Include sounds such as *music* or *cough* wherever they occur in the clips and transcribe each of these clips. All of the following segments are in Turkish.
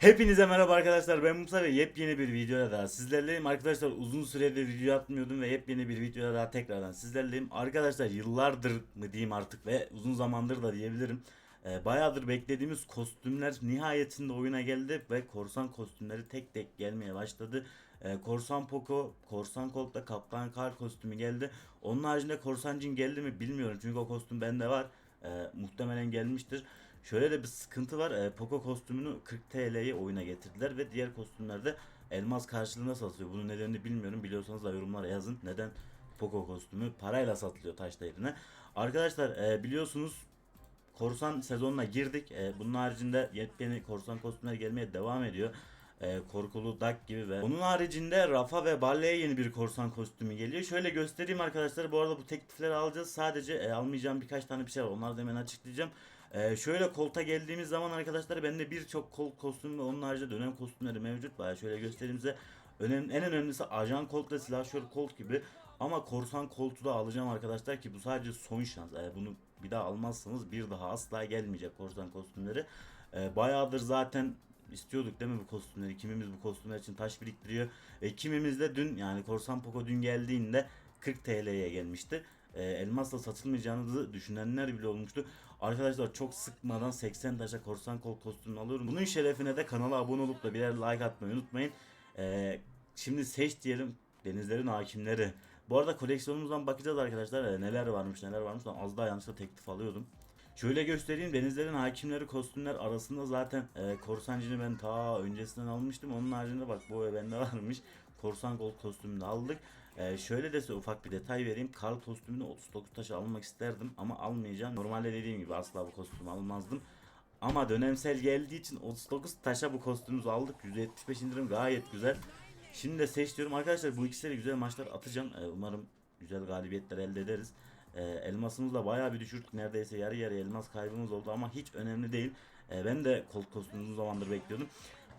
Hepinize merhaba arkadaşlar ben Musa ve yepyeni bir videoya daha sizlerleyim. Arkadaşlar uzun süredir video atmıyordum ve yepyeni bir videoya daha tekrardan sizlerleyim. Arkadaşlar yıllardır mı diyeyim artık ve uzun zamandır da diyebilirim. Ee, bayağıdır beklediğimiz kostümler nihayetinde oyuna geldi ve korsan kostümleri tek tek gelmeye başladı. Ee, korsan Poco, korsan Colt'ta Kaptan Kar kostümü geldi. Onun haricinde korsan Jin geldi mi bilmiyorum çünkü o kostüm bende var. Ee, muhtemelen gelmiştir Şöyle de bir sıkıntı var. E, Poco kostümünü 40 TL'ye oyuna getirdiler ve diğer kostümlerde elmas karşılığında satılıyor. Bunun nedenini bilmiyorum. Biliyorsanız da yorumlara yazın. Neden Poco kostümü parayla satılıyor taş değerine. Arkadaşlar e, biliyorsunuz korsan sezonuna girdik. E, bunun haricinde yepyeni korsan kostümler gelmeye devam ediyor. E, korkulu Duck gibi ve onun haricinde Rafa ve Balle'ye yeni bir korsan kostümü geliyor. Şöyle göstereyim arkadaşlar. Bu arada bu teklifleri alacağız. Sadece e, almayacağım birkaç tane bir şey var. Onları da hemen açıklayacağım. Ee, şöyle kolta geldiğimiz zaman arkadaşlar bende birçok kol kostümü ve onun haricinde dönem kostümleri mevcut. Baya şöyle göstereyim size. Önem, en önemlisi ajan kolt ve silahşör kolt gibi. Ama korsan koltu da alacağım arkadaşlar ki bu sadece son şans. Eğer bunu bir daha almazsanız bir daha asla gelmeyecek korsan kostümleri. Ee, bayağıdır zaten istiyorduk değil mi bu kostümleri? Kimimiz bu kostümler için taş biriktiriyor. Ve kimimiz de dün yani korsan Poco dün geldiğinde 40 TL'ye gelmişti. Ee, elmasla satılmayacağını düşünenler bile olmuştu. Arkadaşlar çok sıkmadan 80 taşa korsan kol kostümünü alıyorum. Bunun şerefine de kanala abone olup da birer like atmayı unutmayın. Ee, şimdi seç diyelim denizlerin hakimleri. Bu arada koleksiyonumuzdan bakacağız arkadaşlar. Ee, neler varmış neler varmış. Lan az daha yanlışlıkla teklif alıyordum. Şöyle göstereyim denizlerin hakimleri kostümler arasında zaten e, korsancını ben ta öncesinden almıştım. Onun haricinde bak bu bende varmış. Korsan gold kostümünü aldık. Ee, şöyle de size ufak bir detay vereyim. Karl kostümünü 39 taşa almak isterdim ama almayacağım. Normalde dediğim gibi asla bu kostümü almazdım. Ama dönemsel geldiği için 39 taşa bu kostümümüzü aldık. %75 indirim gayet güzel. Şimdi de seç diyorum. Arkadaşlar bu ikisiyle güzel maçlar atacağım. Ee, umarım güzel galibiyetler elde ederiz. Ee, elmasımızı da bayağı bir düşürdük. Neredeyse yarı yarı elmas kaybımız oldu ama hiç önemli değil. Ee, ben de kolt kostümü uzun zamandır bekliyordum.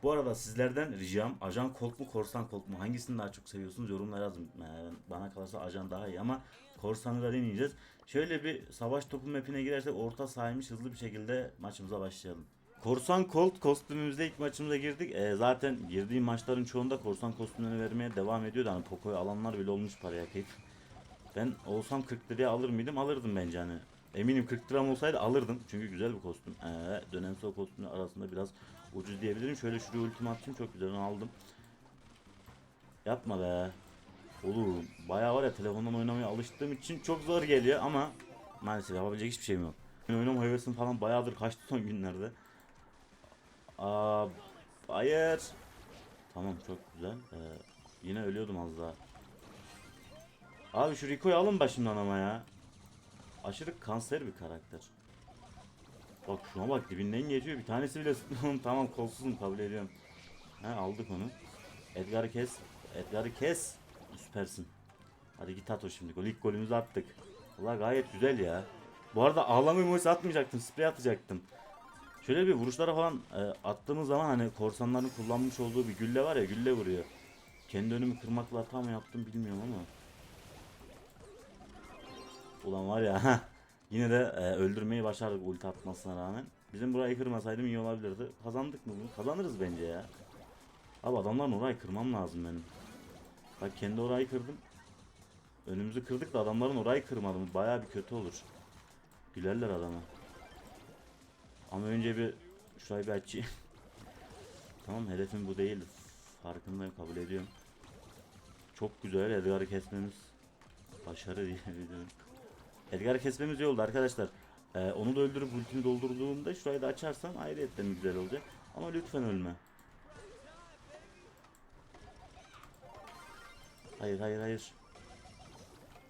Bu arada sizlerden ricam ajan kolt mu korsan kolt mu hangisini daha çok seviyorsunuz yorumlara yazın. Ee, bana kalırsa ajan daha iyi ama korsanı da deneyeceğiz. Şöyle bir savaş topu mapine girersek orta sahaymış hızlı bir şekilde maçımıza başlayalım. Korsan Colt kostümümüzde ilk maçımıza girdik. Ee, zaten girdiğim maçların çoğunda korsan kostümlerini vermeye devam ediyordu. Hani Poco'yu alanlar bile olmuş paraya kayıp. Ben olsam 40 liraya alır mıydım? Alırdım bence hani. Eminim 40 liram olsaydı alırdım. Çünkü güzel bir kostüm. Ee, dönemsel kostümler arasında biraz ucuz diyebilirim. Şöyle şuraya ultimi çok güzel onu aldım. Yapma be. Oğlum bayağı var ya telefondan oynamaya alıştığım için çok zor geliyor ama maalesef yapabilecek hiçbir şeyim yok. Oynama hevesim falan bayağıdır kaçtı son günlerde. Aa, hayır. Tamam çok güzel. Ee, yine ölüyordum az daha. Abi şu Rico'yu alın başımdan ama ya. Aşırı kanser bir karakter. Bak şuna bak dibinden geçiyor. Bir tanesi bile *laughs* tamam kolsuzum kabul ediyorum. He aldık onu. Edgar'ı kes. Edgar'ı kes. Süpersin. Hadi git at o şimdi. Gol ilk golümüzü attık. Valla gayet güzel ya. Bu arada ağlama emojisi atmayacaktım. Sprey atacaktım. Şöyle bir vuruşlara falan e, attığımız zaman hani korsanların kullanmış olduğu bir gülle var ya gülle vuruyor. Kendi önümü kırmakla hata mı yaptım bilmiyorum ama. Ulan var ya yine de e, öldürmeyi başardık ulti atmasına rağmen. Bizim burayı kırmasaydım iyi olabilirdi. Kazandık mı bunu? Kazanırız bence ya. Abi adamların orayı kırmam lazım benim. Bak kendi orayı kırdım. Önümüzü kırdık da adamların orayı kırmadım. Baya bir kötü olur. Gülerler adama. Ama önce bir şurayı bir açayım. *laughs* tamam hedefim bu değil. Farkındayım kabul ediyorum. Çok güzel Edgar'ı kesmemiz. Başarı diyebilirim. *laughs* Edgar'ı kesmemiz iyi oldu arkadaşlar. Ee, onu da öldürüp ultimi doldurduğumda şurayı da açarsam ayrıyetten güzel olacak. Ama lütfen ölme. Hayır hayır hayır.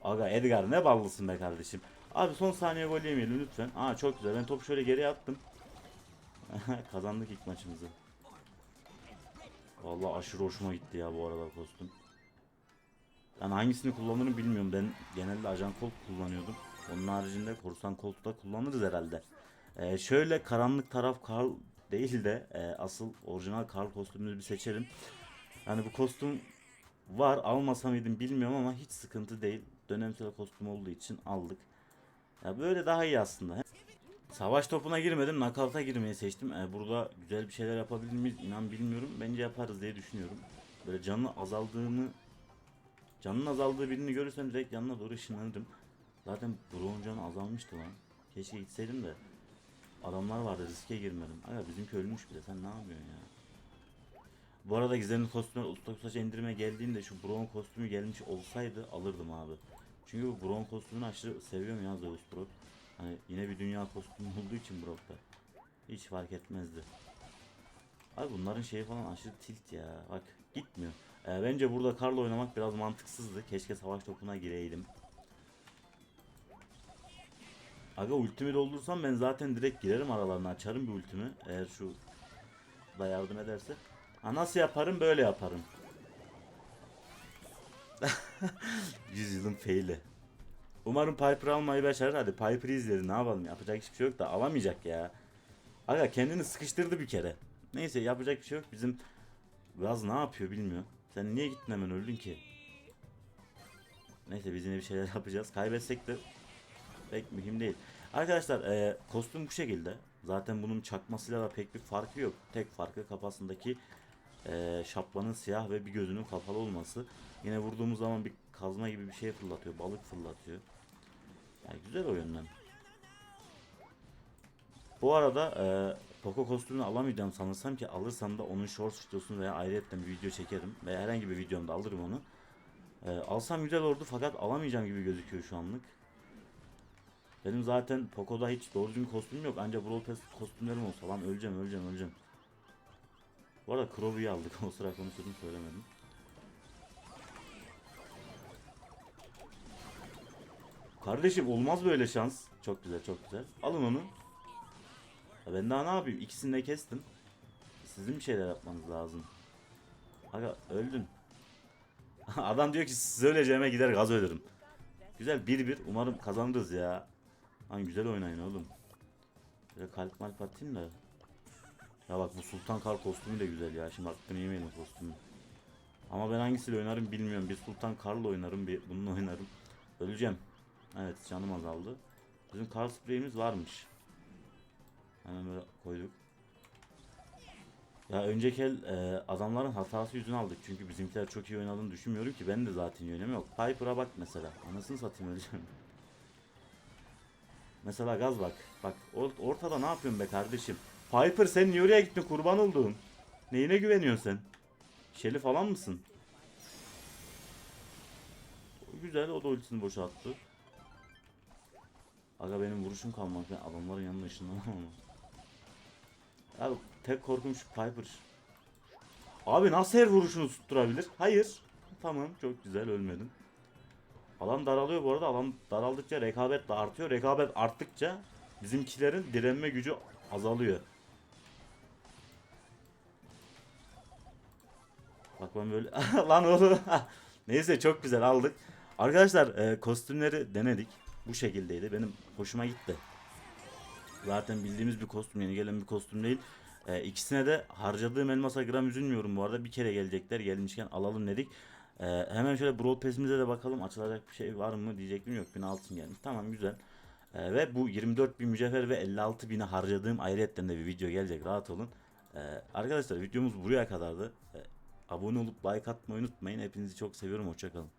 Aga Edgar ne ballısın be kardeşim. Abi son saniye gol yemeyelim lütfen. Aa çok güzel. Ben topu şöyle geriye attım. *laughs* Kazandık ilk maçımızı. Vallahi aşırı hoşuma gitti ya bu arada kostüm. Yani hangisini kullanırım bilmiyorum. Ben genelde ajan kolt kullanıyordum. Onun haricinde korsan koltu da kullanırız herhalde. Ee, şöyle karanlık taraf Karl değil de e, asıl orijinal Karl kostümünü bir seçelim. Yani bu kostüm var almasa mıydım bilmiyorum ama hiç sıkıntı değil. Dönemsel kostüm olduğu için aldık. Ya böyle daha iyi aslında. Savaş topuna girmedim. Knockout'a girmeyi seçtim. Ee, burada güzel bir şeyler yapabilir miyiz? İnan bilmiyorum. Bence yaparız diye düşünüyorum. Böyle canı azaldığını canının azaldığı birini görürsem direkt yanına doğru ışınlanırım. Zaten Brown canı azalmıştı lan. Keşke gitseydim de. Adamlar vardı riske girmedim. Aga bizimki ölmüş bile. Sen ne yapıyorsun ya? Bu arada Gizem'in kostümü usta saç indirime geldiğinde şu Brown kostümü gelmiş olsaydı alırdım abi. Çünkü bu Brown kostümünü aşırı seviyorum ya Zeus Brock. Hani yine bir dünya kostümü *laughs* olduğu için Brock'ta. Hiç fark etmezdi. Abi bunların şeyi falan aşırı tilt ya. Bak gitmiyor. Ee, bence burada Karla oynamak biraz mantıksızdı. Keşke savaş topuna gireydim. Aga ultimi doldursam ben zaten direkt girerim aralarına açarım bir ultimi. Eğer şu da yardım ederse. Ha nasıl yaparım böyle yaparım. *laughs* 100 yılın faili. Umarım Piper almayı başarır. Hadi Piper'ı izleyelim ne yapalım yapacak hiçbir şey yok da alamayacak ya. Aga kendini sıkıştırdı bir kere. Neyse yapacak bir şey yok. Bizim Gaz ne yapıyor bilmiyor. Sen niye gittin hemen öldün ki? Neyse biz yine bir şeyler *laughs* yapacağız. Kaybetsek de pek mühim değil. Arkadaşlar e, kostüm bu şekilde. Zaten bunun çakmasıyla da pek bir farkı yok. Tek farkı kafasındaki e, şaplanın siyah ve bir gözünün kapalı olması. Yine vurduğumuz zaman bir kazma gibi bir şey fırlatıyor. Balık fırlatıyor. Yani güzel o yönden. Bu arada e, Poco kostümünü alamayacağım sanırsam ki alırsam da onun shorts videosunu veya ayrıyetten bir video çekerim. Veya herhangi bir videomda alırım onu. E, alsam güzel olurdu fakat alamayacağım gibi gözüküyor şu anlık. Benim zaten Poco'da hiç doğru düzgün kostümüm yok. Ancak Brawl Pass kostümlerim olsa lan öleceğim öleceğim öleceğim. Bu arada Crow'yu aldık. *laughs* o sıra konuşuyordum söylemedim. Kardeşim olmaz böyle şans. Çok güzel çok güzel. Alın onu. Ya ben daha ne yapayım? İkisini de kestim. Sizin bir şeyler yapmanız lazım. Aga öldün. *laughs* Adam diyor ki siz öleceğime gider gaz ölürüm. Güzel 1-1. Umarım kazanırız ya. Lan güzel oynayın oğlum. Böyle kalp malp atayım da. Ya bak bu Sultan Kar kostümü de güzel ya. Şimdi hakkını yemeyelim kostümü. Ama ben hangisiyle oynarım bilmiyorum. Bir Sultan Kar'la oynarım, bir bununla oynarım. Öleceğim. Evet canım azaldı. Bizim kar spreyimiz varmış. Hemen böyle koyduk. Ya önceki el e, adamların hatası yüzünden aldık. Çünkü bizimkiler çok iyi oynadığını düşünmüyorum ki. Ben de zaten iyi oynamıyorum. Piper'a bak mesela. Anasını satayım öleceğim. Mesela gaz bak. Bak or- ortada ne yapıyorsun be kardeşim? Piper sen niye oraya gittin kurban olduğum? Neyine güveniyorsun sen? Şeli falan mısın? Güzel o da ultisini boşalttı. Aga benim vuruşum kalmak. Ben adamların yanına ışınlamam ama. Abi tek korkum şu Piper. Abi nasıl her vuruşunu tutturabilir? Hayır. Tamam çok güzel ölmedim. Alan daralıyor bu arada. Alan daraldıkça rekabet de artıyor. Rekabet arttıkça bizimkilerin direnme gücü azalıyor. Bak ben böyle *laughs* lan oğlum. *laughs* Neyse çok güzel aldık. Arkadaşlar e, kostümleri denedik. Bu şekildeydi. Benim hoşuma gitti. Zaten bildiğimiz bir kostüm yeni gelen bir kostüm değil. E, ikisine de harcadığım elmasa gram üzülmüyorum bu arada. Bir kere gelecekler. Gelmişken alalım dedik. E, hemen şöyle Brawl Pass'imize de bakalım. Açılacak bir şey var mı diyecektim. Yok 1000 altın gelmiş. Tamam güzel. E, ve bu 24 bin mücevher ve 56 bini harcadığım ayrıyetten de bir video gelecek. Rahat olun. E, arkadaşlar videomuz buraya kadardı. E, abone olup like atmayı unutmayın. Hepinizi çok seviyorum. Hoşçakalın.